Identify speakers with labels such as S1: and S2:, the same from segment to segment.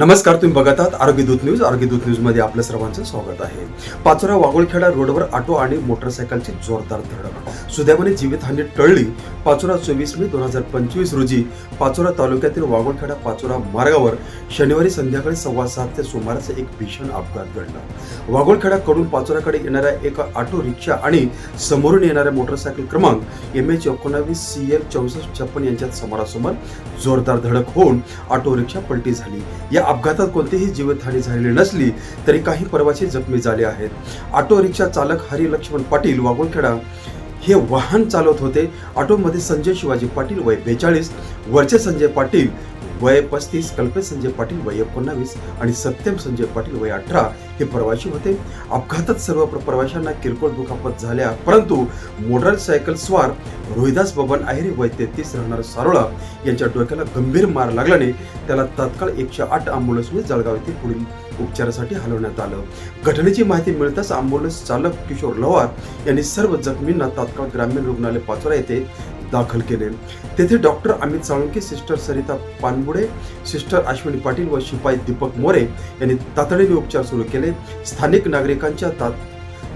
S1: नमस्कार तुम्ही बघत आहात आरोग्य दूत न्यूज. आरोग्यदूत न्यूजमध्ये न्यूजमध्ये आपल्या सर्वांचं स्वागत आहे. पाचोरा वाघोळखेडा रोडवर ऑटो आणि मोटरसायकलची जोरदार धडक. सुदैवाने जीवितहानी टळली पाचोरा चोवीस मे दोन हजार पंचवीस रोजी पाचोरा तालुक्यातील वाघोळखेडा पाचोरा मार्गावर शनिवारी संध्याकाळी सव्वा सात ते सुमारास एक भीषण अपघात घडला. वाघोळखेडाकडून पाचोराकडे येणाऱ्या एका ऑटो रिक्षा आणि समोरून येणाऱ्या मोटरसायकल क्रमांक एम एच एकोणावीस सी एल चौसष्ट छप्पन यांच्यात समोरासमोर जोरदार धडक होऊन ऑटो रिक्षा पलटी झाली. या अपघातात कोणतीही जीवितहानी झालेली नसली तरी काही परवाचे जखमी झाले आहेत. ऑटो रिक्षा चालक हरी लक्ष्मण पाटील वागुळखेडा हे वाहन चालवत होते. ऑटोमध्ये संजय शिवाजी पाटील वय बेचाळीस वरचे संजय पाटील वय पस्तीस कल्पेश संजय पाटील वय एकोणावीस आणि सत्यम संजय पाटील वय अठरा हे प्रवासी होते. अपघातात सर्व प्रवाशांना किरकोळ दुखापत झाल्या परंतु मोटरसायकल स्वार रोहिदास बबन आहेरे वय तेहतीस राहणार सारोळा यांच्या डोक्याला गंभीर मार लागल्याने त्याला तात्काळ एकशे आठ अँब्युलन्सने जळगाव येथे पुढील उपचारासाठी हलवण्यात आलं. घटनेची माहिती मिळताच अँब्युलन्स चालक किशोर लवार यांनी सर्व जखमींना तात्काळ ग्रामीण रुग्णालय पाचोरा येथे दाखल केले. तेथे doctor Amit Salunke sister Sarita Panbude sister Ashwini Patil व शिपाई दीपक मोरे यांनी तातडीने उपचार सुरू केले. स्थानिक नागरिकांच्या तात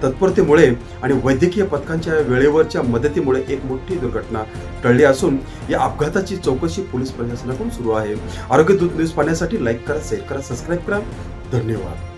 S1: तत्परतेमुळे आणि वैद्यकीय पथकांच्या वेळेवरच्या मदतीमुळे एक मोठी दुर्घटना टळली असून या अपघाताची चौकशी पोलीस प्रशासनाकडून सुरू आहे. आरोग्य दूत न्यूज पाहण्यासाठी लाईक करा शेअर करा सबस्क्राईब करा. धन्यवाद.